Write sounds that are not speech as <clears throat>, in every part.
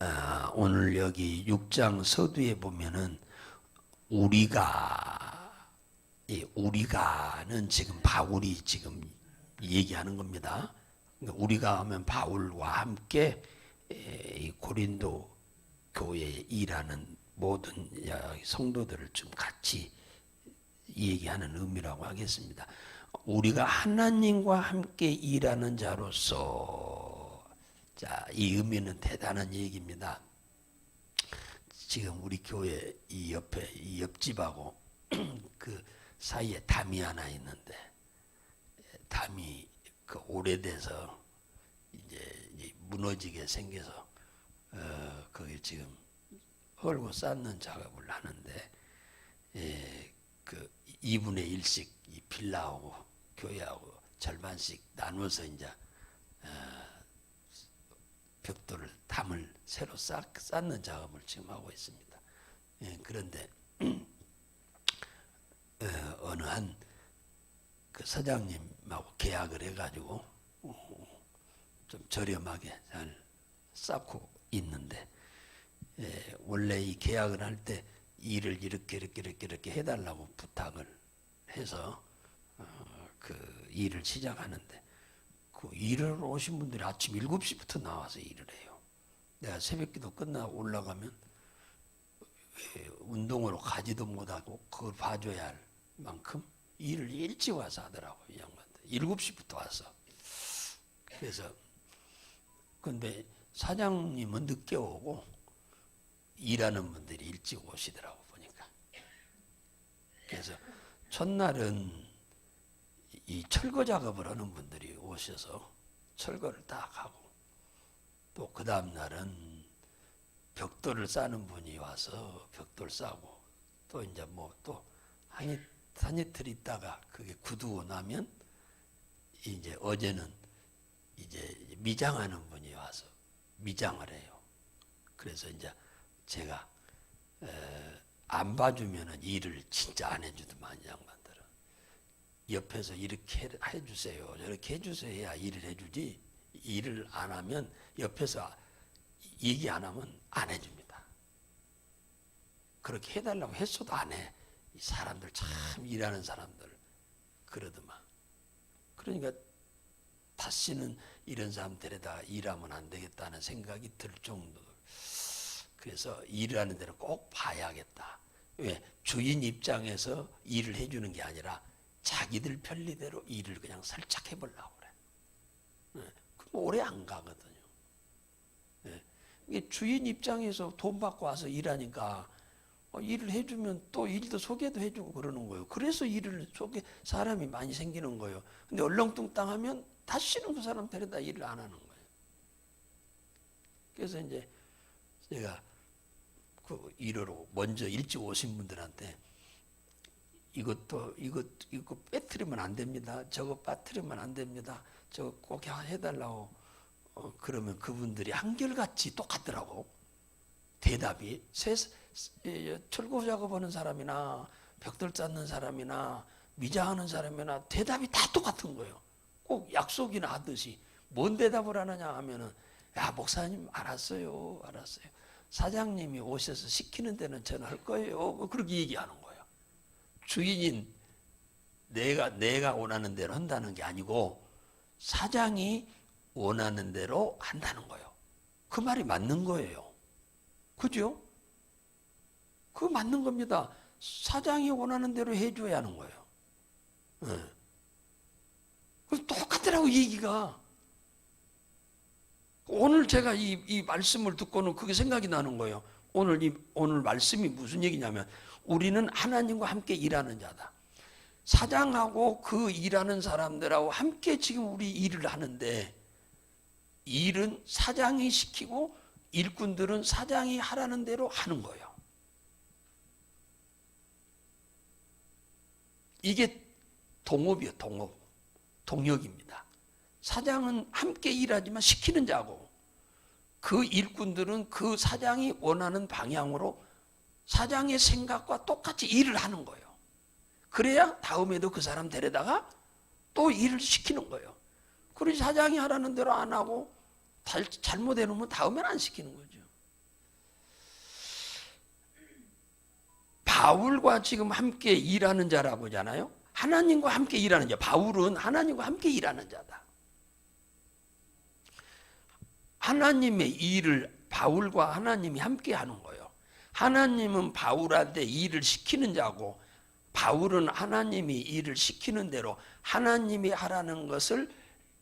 아, 오늘 여기 6장 서두에 보면은 우리가 이 우리가는 지금 바울이 지금 얘기하는 겁니다. 그러니까 우리가 하면 바울과 함께 에, 이 고린도 교회에 일하는 모든 야, 성도들을 좀 같이 얘기하는 의미라고 하겠습니다. 우리가 하나님과 함께 일하는 자로서 자, 이 의미는 대단한 얘기입니다. 지금 우리 교회 이 옆에 이 옆집하고 <clears throat> 그 사이에 담이 하나 있는데 담이 그 오래돼서 이제 이 무너지게 생겨서 어 거기 지금 헐고 쌓는 작업을 하는데 예, 그 2분의 1씩 이 빌라하고 교회하고 절반씩 나눠서 이제 어, 벽돌을 담을 새로 쌓, 쌓는 작업을 지금 하고 있습니다. 예, 그런데 <clears throat> 어, 어느 한 그 사장님하고 계약을 해가지고 어, 좀 저렴하게 잘 쌓고 있는데 예, 원래 이 계약을 할 때 일을 이렇게 이렇게 이렇게 이렇게 해달라고 부탁을 해서 어, 그 일을 시작하는데 그 일을 오신 분들이 아침 7시부터 나와서 일을 해요. 내가 새벽기도 끝나고 올라가면 예, 운동으로 가지도 못하고 그걸 봐줘야 할 만큼 일을 일찍 와서 하더라고 이 양반들. 7시부터 와서. 그래서 근데 사장님은 늦게 오고 일하는 분들이 일찍 오시더라고 보니까. 그래서 첫날은 이 철거 작업을 하는 분들이 오셔서 철거를 딱 하고 또 그 다음 날은 벽돌을 싸는 분이 와서 벽돌 싸고 또 이제 뭐 또 한이 한 이틀 있다가 그게 굳고 나면 이제 어제는 이제 미장하는 분이 와서 미장을 해요. 그래서 이제 제가 에, 안 봐주면은 일을 진짜 안 해주더만 이 양반들은 옆에서 이렇게 해- 해주세요 저렇게 해주세요 해야 일을 해주지 일을 안 하면 옆에서 얘기 안 하면 안 해줍니다. 그렇게 해달라고 했어도 안 해. 이 사람들 참 일하는 사람들 그러더만. 그러니까 다시는 이런 사람 데려다 일하면 안 되겠다는 생각이 들 정도. 그래서 일하는 데는 꼭 봐야겠다. 왜? 주인 입장에서 일을 해주는 게 아니라 자기들 편리대로 일을 그냥 살짝 해보려고 그래. 네. 그럼 오래 안 가거든요. 네. 이게 주인 입장에서 돈 받고 와서 일하니까 어, 일을 해주면 또 일도 소개도 해주고 그러는 거예요. 그래서 일을 소개 사람이 많이 생기는 거예요. 근데 얼렁뚱땅하면 다시는 그 사람 데려다 일을 안 하는 거예요. 그래서 이제 제가 그 일하러 먼저 일찍 오신 분들한테 이것도 이것 이거 빼뜨리면 안 됩니다. 저거 빠뜨리면 안 됩니다. 저거 꼭 해달라고 어, 그러면 그분들이 한결같이 똑같더라고. 대답이 세, 예, 철거 작업하는 사람이나 벽돌 쌓는 사람이나 미장하는 사람이나 대답이 다 똑같은 거예요. 꼭 약속이나 하듯이 뭔 대답을 하느냐 하면은 야 목사님 알았어요, 알았어요. 사장님이 오셔서 시키는 데는 전할 거예요. 뭐 그렇게 얘기하는 거예요. 주인인 내가 내가 원하는 대로 한다는 게 아니고 사장이 원하는 대로 한다는 거예요. 그 말이 맞는 거예요. 그죠? 그거 맞는 겁니다. 사장이 원하는 대로 해줘야 하는 거예요. 네. 그 똑같더라고 얘기가. 오늘 제가 이, 이 말씀을 듣고는 그게 생각이 나는 거예요. 오늘 이 오늘 말씀이 무슨 얘기냐면 우리는 하나님과 함께 일하는 자다. 사장하고 그 일하는 사람들하고 함께 지금 우리 일을 하는데 일은 사장이 시키고 일꾼들은 사장이 하라는 대로 하는 거예요. 이게 동업이요, 동업. 동역입니다. 사장은 함께 일하지만 시키는 자고 그 일꾼들은 그 사장이 원하는 방향으로 사장의 생각과 똑같이 일을 하는 거예요. 그래야 다음에도 그 사람 데려다가 또 일을 시키는 거예요. 그리 사장이 하라는 대로 안 하고 잘못해 놓으면 다음엔 안 시키는 거죠. 바울과 지금 함께 일하는 자라고 잖아요 하나님과 함께 일하는 자. 바울은 하나님과 함께 일하는 자다. 하나님의 일을 바울과 하나님이 함께 하는 거예요. 하나님은 바울한테 일을 시키는 자고 바울은 하나님이 일을 시키는 대로 하나님이 하라는 것을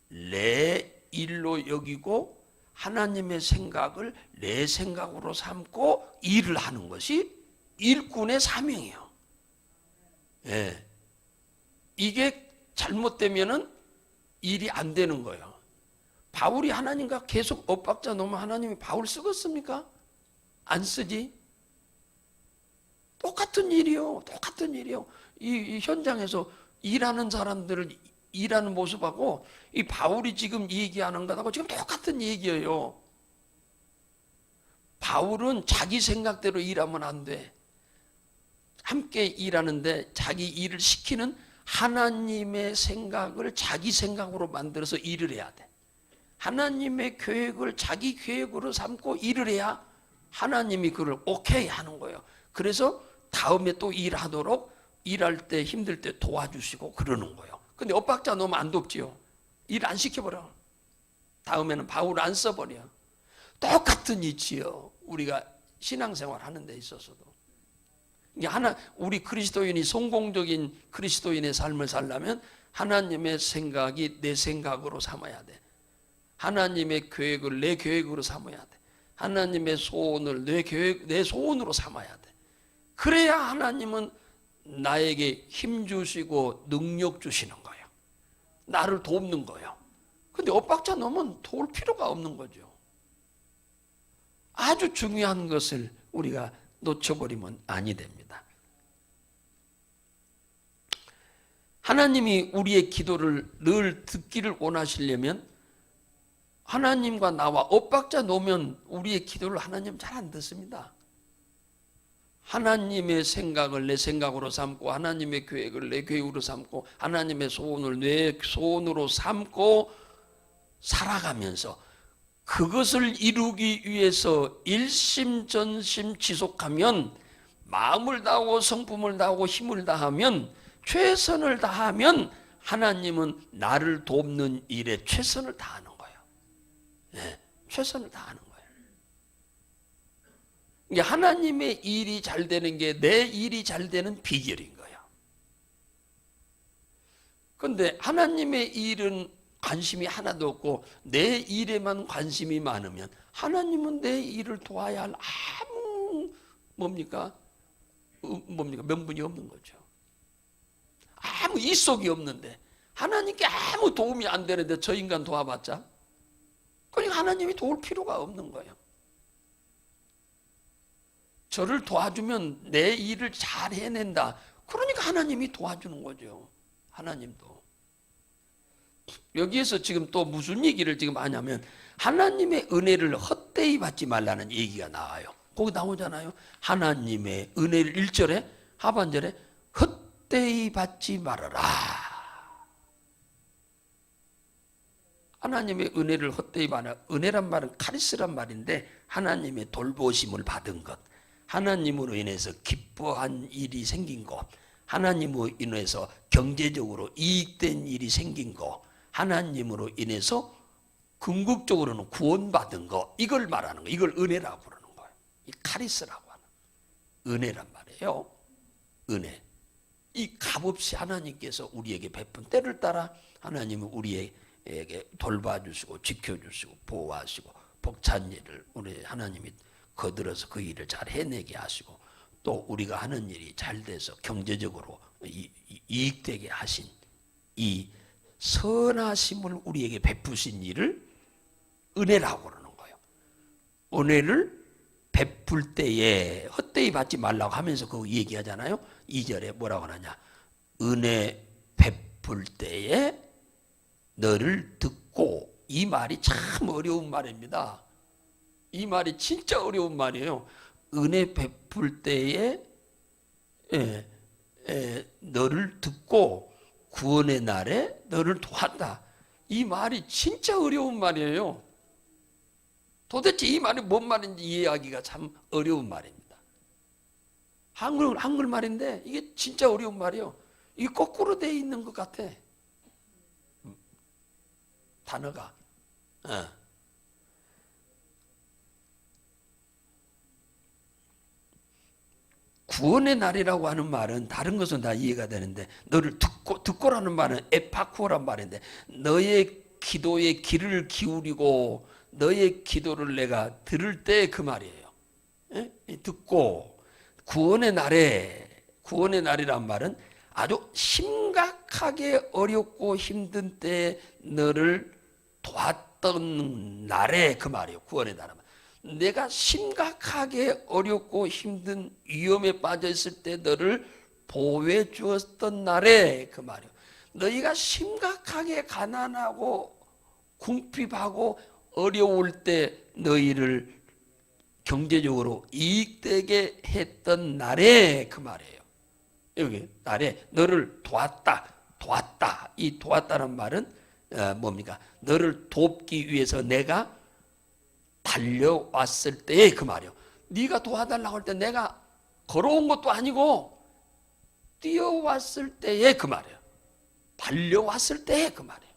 내 일로 여기고 하나님의 생각을 내 생각으로 삼고 일을 하는 것이 일꾼의 사명이에요. 예. 이게 잘못되면은 일이 안 되는 거예요. 바울이 하나님과 계속 엇박자 놓으면 하나님이 바울 쓰겠습니까? 안 쓰지. 똑같은 일이요. 똑같은 일이요. 이, 이 현장에서 일하는 사람들을 일하는 모습하고 이 바울이 지금 얘기하는 것하고 지금 똑같은 얘기예요. 바울은 자기 생각대로 일하면 안 돼. 함께 일하는데 자기 일을 시키는 하나님의 생각을 자기 생각으로 만들어서 일을 해야 돼. 하나님의 계획을 자기 계획으로 삼고 일을 해야 하나님이 그를 오케이 하는 거예요. 그래서 다음에 또 일하도록 일할 때 힘들 때 도와주시고 그러는 거예요. 근데 엇박자 놓으면 안 돕지요. 일 안 시켜버려. 다음에는 바울 안 써버려. 똑같은 이치요. 우리가 신앙생활 하는 데 있어서도. 이게 하나 우리 그리스도인이 성공적인 그리스도인의 삶을 살려면 하나님의 생각이 내 생각으로 삼아야 돼. 하나님의 계획을 내 계획으로 삼아야 돼. 하나님의 소원을 내 계획 내 소원으로 삼아야 돼. 그래야 하나님은 나에게 힘 주시고 능력 주시는 거예요. 나를 돕는 거예요. 근데 엇박자 놓으면 도울 필요가 없는 거죠. 아주 중요한 것을 우리가 놓쳐버리면 아니 됩니다. 하나님이 우리의 기도를 늘 듣기를 원하시려면 하나님과 나와 엇박자 놓으면 우리의 기도를 하나님 잘 안 듣습니다. 하나님의 생각을 내 생각으로 삼고 하나님의 계획을 내 계획으로 삼고 하나님의 소원을 내 소원으로 삼고 살아가면서 그것을 이루기 위해서 일심전심 지속하면 마음을 다하고 성품을 다하고 힘을 다하면 최선을 다하면 하나님은 나를 돕는 일에 최선을 다하는 거예요. 네, 최선을 다하는. 하나님의 일이 잘 되는 게 내 일이 잘 되는 비결인 거예요. 그런데 하나님의 일은 관심이 하나도 없고 내 일에만 관심이 많으면 하나님은 내 일을 도와야 할 아무 뭡니까? 어, 뭡니까? 명분이 없는 거죠. 아무 이속이 없는데 하나님께 아무 도움이 안 되는데 저 인간 도와봤자 그러니까 하나님이 도울 필요가 없는 거예요. 저를 도와주면 내 일을 잘 해낸다. 그러니까 하나님이 도와주는 거죠. 하나님도. 여기에서 지금 또 무슨 얘기를 지금 하냐면 하나님의 은혜를 헛되이 받지 말라는 얘기가 나와요. 거기 나오잖아요. 하나님의 은혜를 1절에 하반절에 헛되이 받지 말아라. 하나님의 은혜를 헛되이 받아. 은혜란 말은 카리스란 말인데 하나님의 돌보심을 받은 것. 하나님으로 인해서 기뻐한 일이 생긴 것. 하나님으로 인해서 경제적으로 이익된 일이 생긴 것. 하나님으로 인해서 궁극적으로는 구원받은 거 이걸 말하는 거 이걸 은혜라고 그러는 거예요. 이 카리스라고 하는 은혜란 말이에요. 은혜. 이 값없이 하나님께서 우리에게 베푼 때를 따라 하나님은 우리에게 돌봐주시고 지켜주시고 보호하시고 복찬 일을 우리 하나님이 거들어서 그 일을 잘 해내게 하시고 또 우리가 하는 일이 잘 돼서 경제적으로 이익되게 하신 이 선하심을 우리에게 베푸신 일을 은혜라고 그러는 거예요. 은혜를 베풀 때에 헛되이 받지 말라고 하면서 그거 얘기하잖아요. 2절에 뭐라고 하냐. 은혜 베풀 때에 너를 듣고 이 말이 참 어려운 말입니다. 이 말이 진짜 어려운 말이에요. 은혜 베풀 때에 예, 예, 너를 듣고 구원의 날에 너를 도왔다. 이 말이 진짜 어려운 말이에요. 도대체 이 말이 뭔 말인지 이해하기가 참 어려운 말입니다. 한글 한글 말인데 이게 진짜 어려운 말이요. 이 거꾸로 돼 있는 것 같아. 단어가. 어. 구원의 날이라고 하는 말은 다른 것은 다 이해가 되는데 너를 듣고 듣고라는 말은 에파쿠어란 말인데 너의 기도에 귀를 기울이고 너의 기도를 내가 들을 때 그 말이에요. 예? 이 듣고 구원의 날에 구원의 날이란 말은 아주 심각하게 어렵고 힘든 때 너를 도왔던 날에 그 말이에요. 구원의 날은. 내가 심각하게 어렵고 힘든 위험에 빠져 있을 때 너를 보호해 주었던 날에 그 말이에요. 너희가 심각하게 가난하고 궁핍하고 어려울 때 너희를 경제적으로 이익되게 했던 날에 그 말이에요. 여기 날에 너를 도왔다, 도왔다. 이 도왔다는 말은 어, 뭡니까? 너를 돕기 위해서 내가 달려왔을 때의 그 말이요. 네가 도와달라고 할 때 내가 걸어온 것도 아니고 뛰어왔을 때의 그 말이에요. 달려왔을 때의 그 말이에요.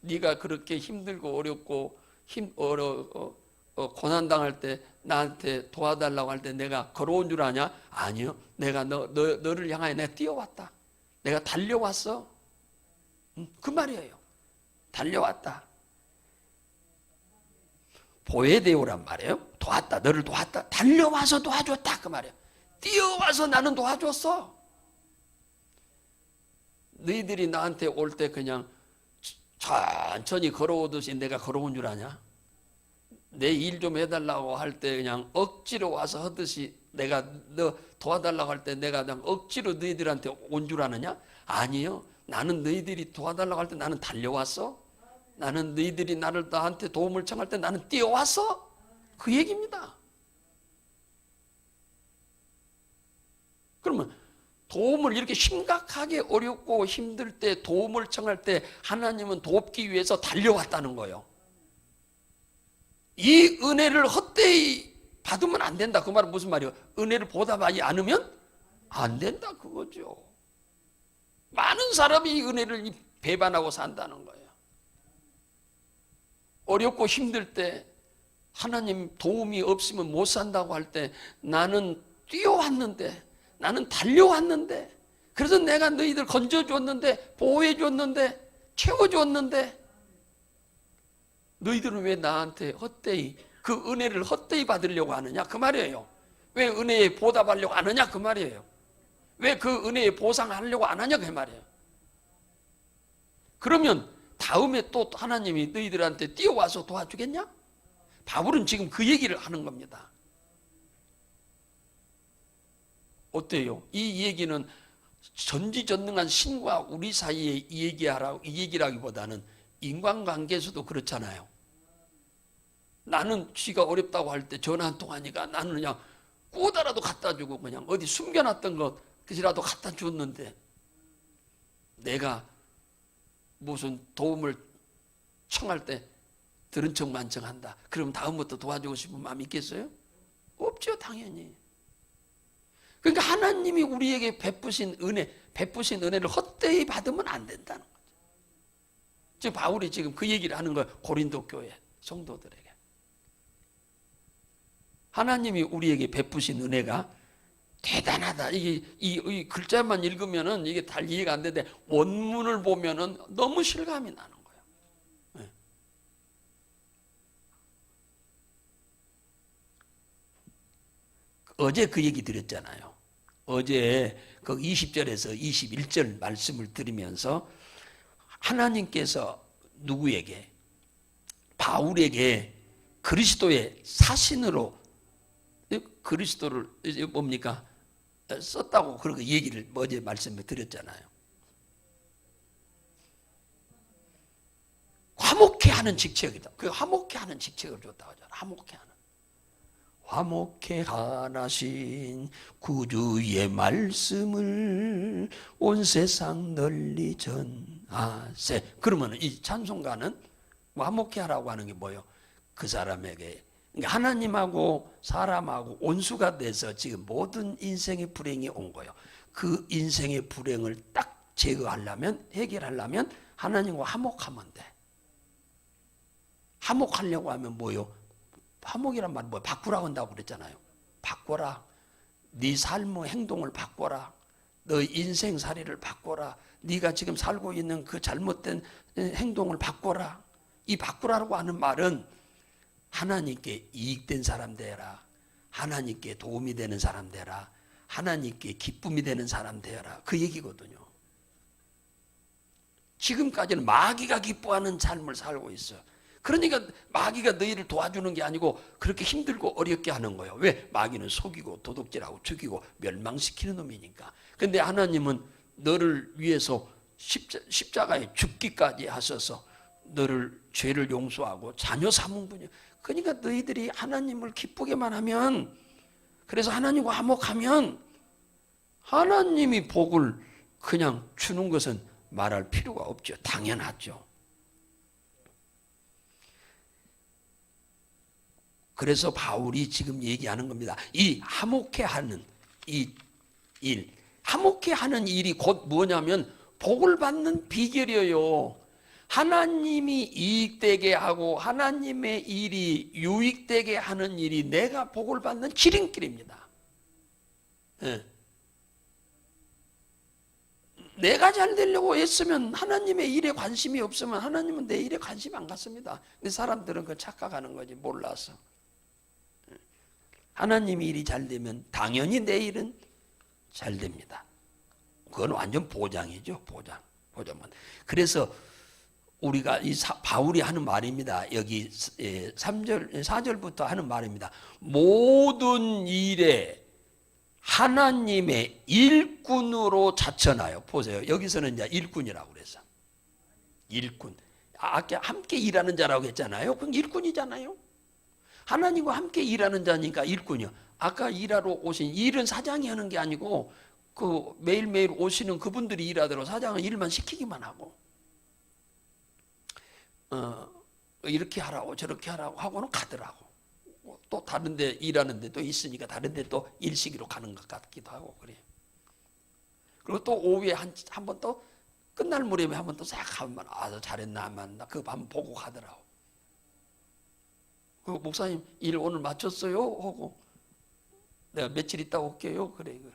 네가 그렇게 힘들고 어렵고 힘 어려 어, 어, 고난 당할 때 나한테 도와달라고 할 때 내가 걸어온 줄 아냐? 아니요. 내가 너, 너 너를 향하여 내가 뛰어왔다. 내가 달려왔어. 음, 그 말이에요. 달려왔다. 보혜되오란 말이에요. 도왔다. 너를 도왔다. 달려와서 도와줬다. 그 말이에요. 뛰어와서 나는 도와줬어. 너희들이 나한테 올 때 그냥 천천히 걸어오듯이 내가 걸어온 줄 아냐? 내 일 좀 해달라고 할 때 그냥 억지로 와서 하듯이 내가 너 도와달라고 할 때 내가 그냥 억지로 너희들한테 온 줄 아느냐? 아니요. 나는 너희들이 도와달라고 할 때 나는 달려왔어. 나는 너희들이 나를 나한테 도움을 청할 때 나는 뛰어왔어. 그 얘기입니다. 그러면 도움을 이렇게 심각하게 어렵고 힘들 때 도움을 청할 때 하나님은 돕기 위해서 달려왔다는 거예요. 이 은혜를 헛되이 받으면 안 된다. 그 말은 무슨 말이에요? 은혜를 보답하지 않으면 안 된다. 그거죠. 많은 사람이 이 은혜를 배반하고 산다는 거예요. 어렵고 힘들 때 하나님 도움이 없으면 못 산다고 할 때 나는 뛰어왔는데 나는 달려왔는데 그래서 내가 너희들 건져줬는데 보호해줬는데 채워줬는데 너희들은 왜 나한테 헛되이 그 은혜를 헛되이 받으려고 하느냐? 그 말이에요. 왜 은혜에 보답하려고 하느냐? 그 말이에요. 왜 그 은혜에 보상하려고 안 하냐? 그 말이에요. 그러면 다음에 또 하나님이 너희들한테 뛰어와서 도와주겠냐? 바울은 지금 그 얘기를 하는 겁니다. 어때요? 이 얘기는 전지전능한 신과 우리 사이에 이 얘기하라고 이 얘기라기보다는 인간관계에서도 그렇잖아요. 나는 쥐가 어렵다고 할 때 전화 한 통 하니까 나는 그냥 꼬다라도 갖다 주고 그냥 어디 숨겨놨던 것 그지라도 갖다 줬는데 내가 무슨 도움을 청할 때 들은 척 만청한다. 그럼 다음부터 도와주고 싶은 마음이 있겠어요? 없죠, 당연히. 그러니까 하나님이 우리에게 베푸신 은혜, 베푸신 은혜를 헛되이 받으면 안 된다는 거죠. 지금 바울이 지금 그 얘기를 하는 거예요. 고린도 교회 성도들에게. 하나님이 우리에게 베푸신 은혜가 대단하다. 이게 이, 이, 글자만 읽으면은 이게 잘 이해가 안 되는데 원문을 보면은 너무 실감이 나는 거예요. 네. 어제 그 얘기 드렸잖아요. 어제 그 20절에서 21절 말씀을 드리면서 하나님께서 누구에게 바울에게 그리스도의 사신으로 그리스도를 뭡니까 썼다고 그렇게 얘기를 어제 말씀을 드렸잖아요. 화목해 하는 직책이다. 그 화목해 하는 직책을 줬다고 하잖아. 화목해 하는. 화목해 하나신 구주의 말씀을 온 세상 널리 전하세. 그러면 이 찬송가는 화목해 하라고 하는 게 뭐예요? 그 사람에게 하나님하고 사람하고 온수가 돼서 지금 모든 인생의 불행이 온 거예요. 그 인생의 불행을 딱 제거하려면 해결하려면 하나님과 화목하면 돼. 화목하려고 하면 뭐요? 화목이란 말은 뭐 바꾸라고 한다고 그랬잖아요. 바꿔라. 네 삶의 행동을 바꿔라. 너 인생살이를 바꿔라. 네가 지금 살고 있는 그 잘못된 행동을 바꿔라. 이 바꾸라고 하는 말은 하나님께 이익된 사람 되라. 하나님께 도움이 되는 사람 되라. 하나님께 기쁨이 되는 사람 되라. 그 얘기거든요. 지금까지는 마귀가 기뻐하는 삶을 살고 있어. 그러니까 마귀가 너희를 도와주는 게 아니고 그렇게 힘들고 어렵게 하는 거예요. 왜? 마귀는 속이고 도둑질하고 죽이고 멸망시키는 놈이니까. 근데 하나님은 너를 위해서 십자, 십자가에 죽기까지 하셔서 너를 죄를 용서하고 자녀 삼은 분이야. 그러니까 너희들이 하나님을 기쁘게만 하면 그래서 하나님과 화목하면 하나님이 복을 그냥 주는 것은 말할 필요가 없죠. 당연하죠. 그래서 바울이 지금 얘기하는 겁니다. 이 화목해 하는 이 일, 화목해 하는 일이 곧 뭐냐면 복을 받는 비결이에요. 하나님이 이익되게 하고 하나님의 일이 유익되게 하는 일이 내가 복을 받는 지름길입니다. 예. 내가 잘 되려고 애쓰면 하나님의 일에 관심이 없으면 하나님은 내 일에 관심 안 갖습니다. 근데 사람들은 그 착각하는 거지 몰라서. 하나님의 일이 잘 되면 당연히 내 일은 잘 됩니다. 그건 완전 보장이죠, 보장. 보장만. 그래서 우리가 이 사, 바울이 하는 말입니다. 여기 3절, 4절부터 하는 말입니다. 모든 일에 하나님의 일꾼으로 자천하여 보세요. 여기서는 이제 일꾼이라고 그래서 일꾼. 아까 함께 일하는 자라고 했잖아요. 그건 일꾼이잖아요. 하나님과 함께 일하는 자니까 일꾼이요. 아까 일하러 오신 일은 사장이 하는 게 아니고 그 매일매일 오시는 그분들이 일하도록 사장은 일만 시키기만 하고 어, 이렇게 하라고 저렇게 하라고 하고는 가더라고. 또 다른 데 일하는데 또 있으니까 다른 데 또 일시기로 가는 것 같기도 하고 그래요. 그리고 또 오후에 한번또 끝날 무렵에 한 번 또 싹 하면 아 잘했나 하면 그거 한번 보고 가더라고. 그 목사님 일 오늘 마쳤어요 하고 내가 며칠 있다 올게요 그래 그래.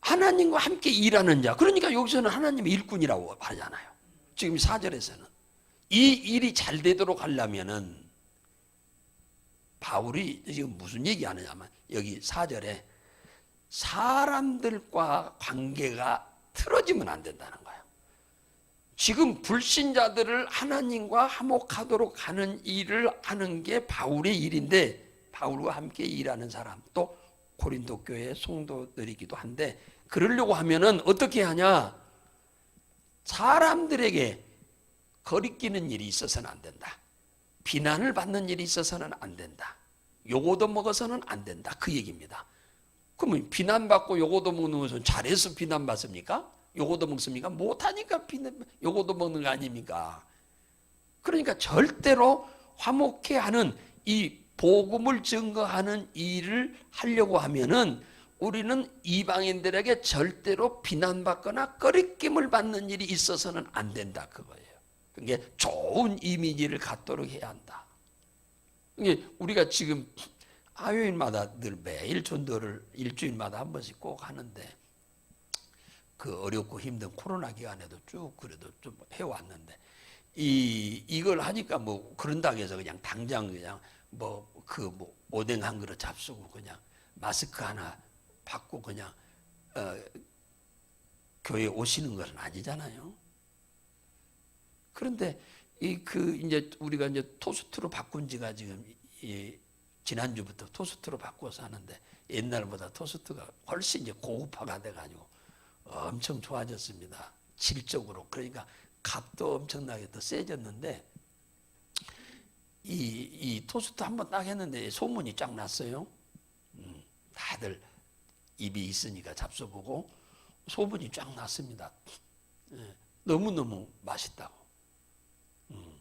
하나님과 함께 일하는 자. 그러니까 여기서는 하나님의 일꾼이라고 하잖아요. 지금 4절에서는. 이 일이 잘 되도록 하려면은 바울이 지금 무슨 얘기 하느냐면 여기 4절에 사람들과 관계가 틀어지면 안 된다는 거예요. 지금 불신자들을 하나님과 화목하도록 하는 일을 하는 게 바울의 일인데 바울과 함께 일하는 사람 또 고린도 교회 성도들이기도 한데 그러려고 하면은 어떻게 하냐? 사람들에게 거리끼는 일이 있어서는 안 된다. 비난을 받는 일이 있어서는 안 된다. 요거도 먹어서는 안 된다. 그 얘기입니다. 그러면 비난받고 요거도 먹는 것은 잘해서 비난받습니까? 요거도 먹습니까? 못하니까 비난, 요거도 먹는 거 아닙니까? 그러니까 절대로 화목해 하는 이 복음을 증거하는 일을 하려고 하면은 우리는 이방인들에게 절대로 비난받거나 꺼리낌을 받는 일이 있어서는 안 된다 그거예요. 그게 좋은 이미지를 갖도록 해야 한다. 이게 우리가 지금 화요일마다 늘 매일 전도를 일주일마다 한 번씩 꼭 하는데 그 어렵고 힘든 코로나 기간에도 쭉 그래도 좀 해왔는데 이 이걸 하니까 뭐 그런다고 해서 그냥 당장 그냥 뭐그 뭐 오뎅 한 그릇 잡수고 그냥 마스크 하나 받고 그냥 어, 교회 오시는 것은 아니잖아요. 그런데 이 그 이제 우리가 이제 토스트로 바꾼 지가 지금 이 지난주부터 토스트로 바꿔서 하는데 옛날보다 토스트가 훨씬 이제 고급화가 돼가지고 엄청 좋아졌습니다. 질적으로 그러니까 값도 엄청나게 더 세졌는데 이, 이 토스트 한번 딱 했는데 소문이 쫙 났어요. 음, 다들 입이 있으니까 잡숴보고 소문이 쫙 났습니다. 예, 너무너무 맛있다고. 음.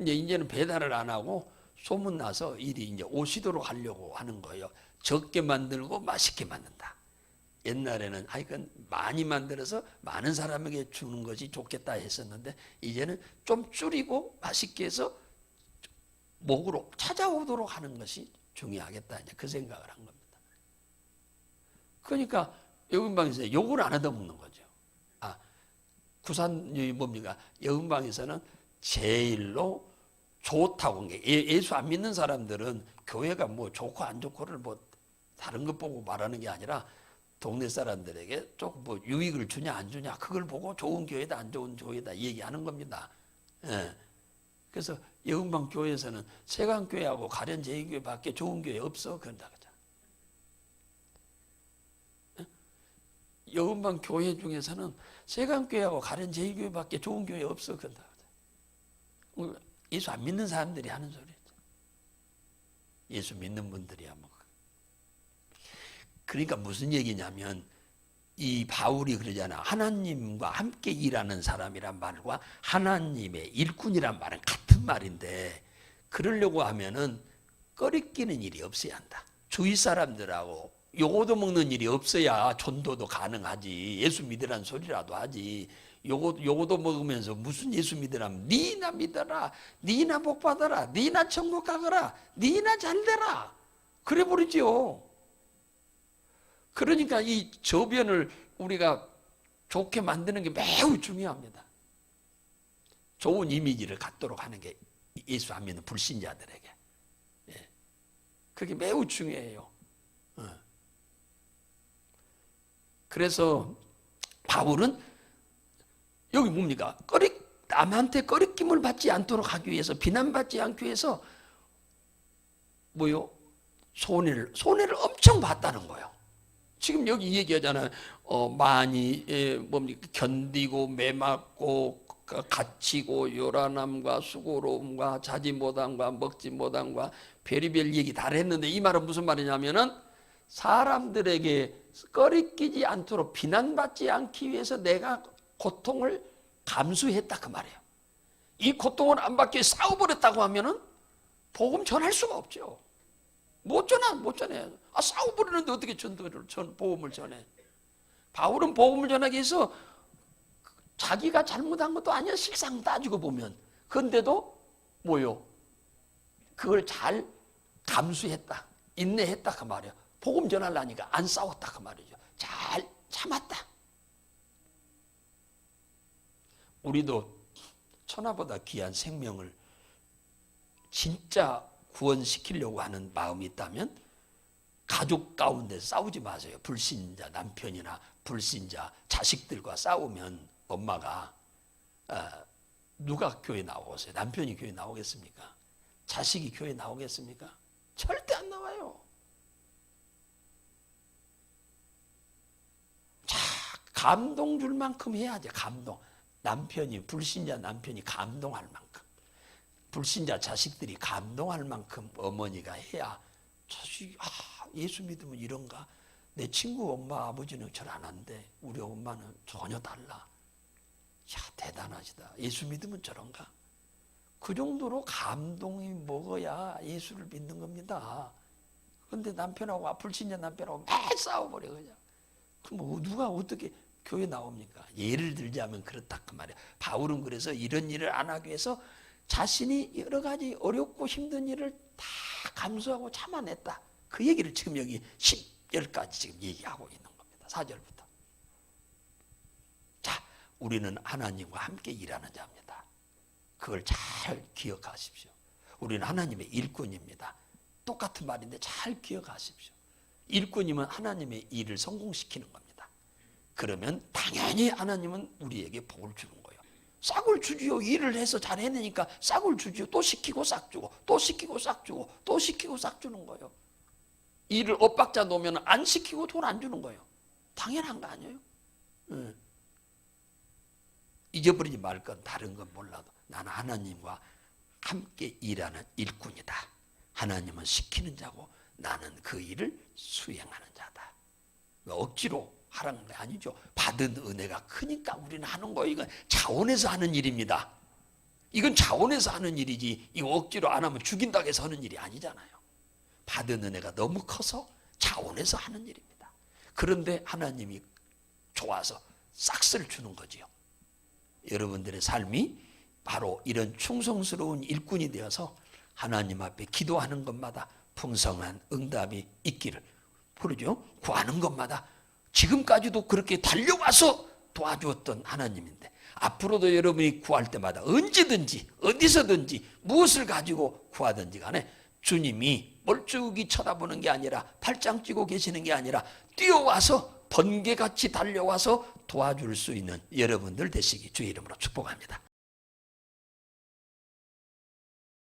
이제 이제는 배달을 안 하고 소문 나서 일이 이제 오시도록 하려고 하는 거예요. 적게 만들고 맛있게 만든다. 옛날에는 하여간 많이 만들어서 많은 사람에게 주는 것이 좋겠다 했었는데 이제는 좀 줄이고 맛있게 해서 목으로 찾아오도록 하는 것이 중요하겠다 이제 그 생각을 한 겁니다. 그러니까 여금방에서 욕을 안 하다 먹는 거죠. 아 구산이 뭡니까? 여금방에서는 제일로 좋다고 한게 예수 안 믿는 사람들은 교회가 뭐 좋고 안 좋고를 뭐 다른 것 보고 말하는 게 아니라 동네 사람들에게 조금 뭐 유익을 주냐 안 주냐 그걸 보고 좋은 교회다 안 좋은 교회다 얘기하는 겁니다. 예. 그래서 여금방 교회에서는 세강 교회하고 가련 제일교회밖에 좋은 교회 없어 그런다 그죠. 여금방 교회 중에서는 세강 교회하고 가련 제일교회밖에 좋은 교회 없어 그런다 그죠. 예수 안 믿는 사람들이 하는 소리죠. 예수 믿는 분들이야 뭐. 그러니까 무슨 얘기냐면 이 바울이 그러잖아. 하나님과 함께 일하는 사람이란 말과 하나님의 일꾼이란 말은 같은 말인데 그러려고 하면은 꺼리끼는 일이 없어야 한다. 주위 사람들하고 요거도 먹는 일이 없어야 전도도 가능하지. 예수 믿으란 소리라도 하지. 요거 요거도 먹으면서 무슨 예수 믿으라면 니나 믿어라. 니나 복 받아라. 니나 천국 가거라. 니나 잘 되라. 그래 버리지요. 그러니까 이 저변을 우리가 좋게 만드는 게 매우 중요합니다. 좋은 이미지를 갖도록 하는 게 예수 안 믿는 불신자들에게. 예. 그게 매우 중요해요. 어. 그래서 바울은 여기 뭡니까? 꺼리, 남한테 꺼리낌을 받지 않도록 하기 위해서, 비난받지 않기 위해서, 뭐요? 손해를, 손해를 엄청 봤다는 거예요. 지금 여기 얘기하잖아요. 어, 많이 예, 뭡니까 견디고 매맞고 갇히고 요란함과 수고로움과 자지 못함과 먹지 못함과 별의별 얘기 다 했는데 이 말은 무슨 말이냐면은 사람들에게 꺼리끼지 않도록 비난받지 않기 위해서 내가 고통을 감수했다 그 말이에요. 이 고통을 안 받기 위해 싸워버렸다고 하면은 복음 전할 수가 없죠. 못 전하, 못 전해. 아, 싸워버리는데 어떻게 전도를, 전, 보험을 전해? 바울은 보험을 전하기 위해서 자기가 잘못한 것도 아니야, 실상 따지고 보면. 그런데도 뭐요? 그걸 잘 감수했다. 인내했다. 그 말이야. 복음 전하려니까 안 싸웠다. 그 말이죠. 잘 참았다. 우리도 천하보다 귀한 생명을 진짜 구원시키려고 하는 마음이 있다면 가족 가운데 싸우지 마세요. 불신자 남편이나 불신자 자식들과 싸우면 엄마가 어, 누가 교회 나오세요? 남편이 교회 나오겠습니까? 자식이 교회 나오겠습니까? 절대 안 나와요. 자, 감동 줄 만큼 해야지, 감동. 남편이, 불신자 남편이 감동할 만큼. 불신자 자식들이 감동할 만큼 어머니가 해야 자식, 아, 예수 믿으면 이런가? 내 친구 엄마 아버지는 절 안 한대. 우리 엄마는 전혀 달라. 야, 대단하시다. 예수 믿으면 저런가? 그 정도로 감동이 먹어야 예수를 믿는 겁니다. 그런데 남편하고 불신자 남편하고 매 싸워버려 그냥. 그럼 뭐 누가 어떻게 교회 나옵니까? 예를 들자면 그렇다 그 말이야. 바울은 그래서 이런 일을 안 하기 위해서 자신이 여러 가지 어렵고 힘든 일을 다 감수하고 참아냈다. 그 얘기를 지금 여기 10절까지 지금 얘기하고 있는 겁니다. 4절부터. 자, 우리는 하나님과 함께 일하는 자입니다. 그걸 잘 기억하십시오. 우리는 하나님의 일꾼입니다. 똑같은 말인데 잘 기억하십시오. 일꾼이면 하나님의 일을 성공시키는 겁니다. 그러면 당연히 하나님은 우리에게 복을 주는 거예요. 싹을 주지요. 일을 해서 잘 해내니까 싹을 주지요. 또 시키고 싹 주고, 또 시키고 싹 주고, 또 시키고 싹 주는 거예요. 일을 엇박자 놓으면 안 시키고 돈 안 주는 거예요. 당연한 거 아니에요? 응. 잊어버리지 말 건 다른 건 몰라도 나는 하나님과 함께 일하는 일꾼이다. 하나님은 시키는 자고 나는 그 일을 수행하는 자다. 억지로 하라는 게 아니죠. 받은 은혜가 크니까 우리는 하는 거 이건 자원해서 하는 일입니다. 이건 자원해서 하는 일이지 이거 억지로 안 하면 죽인다고 해서 하는 일이 아니잖아요. 받은 은혜가 너무 커서 자원해서 하는 일입니다. 그런데 하나님이 좋아서 싹쓸 주는 거지요. 여러분들의 삶이 바로 이런 충성스러운 일꾼이 되어서 하나님 앞에 기도하는 것마다 풍성한 응답이 있기를 부르죠. 구하는 것마다 지금까지도 그렇게 달려와서 도와주었던 하나님인데 앞으로도 여러분이 구할 때마다 언제든지 어디서든지 무엇을 가지고 구하든지 간에 주님이 멀쩡히 쳐다보는 게 아니라 팔짱 끼고 계시는 게 아니라 뛰어와서 번개같이 달려와서 도와줄 수 있는 여러분들 되시기 주의 이름으로 축복합니다.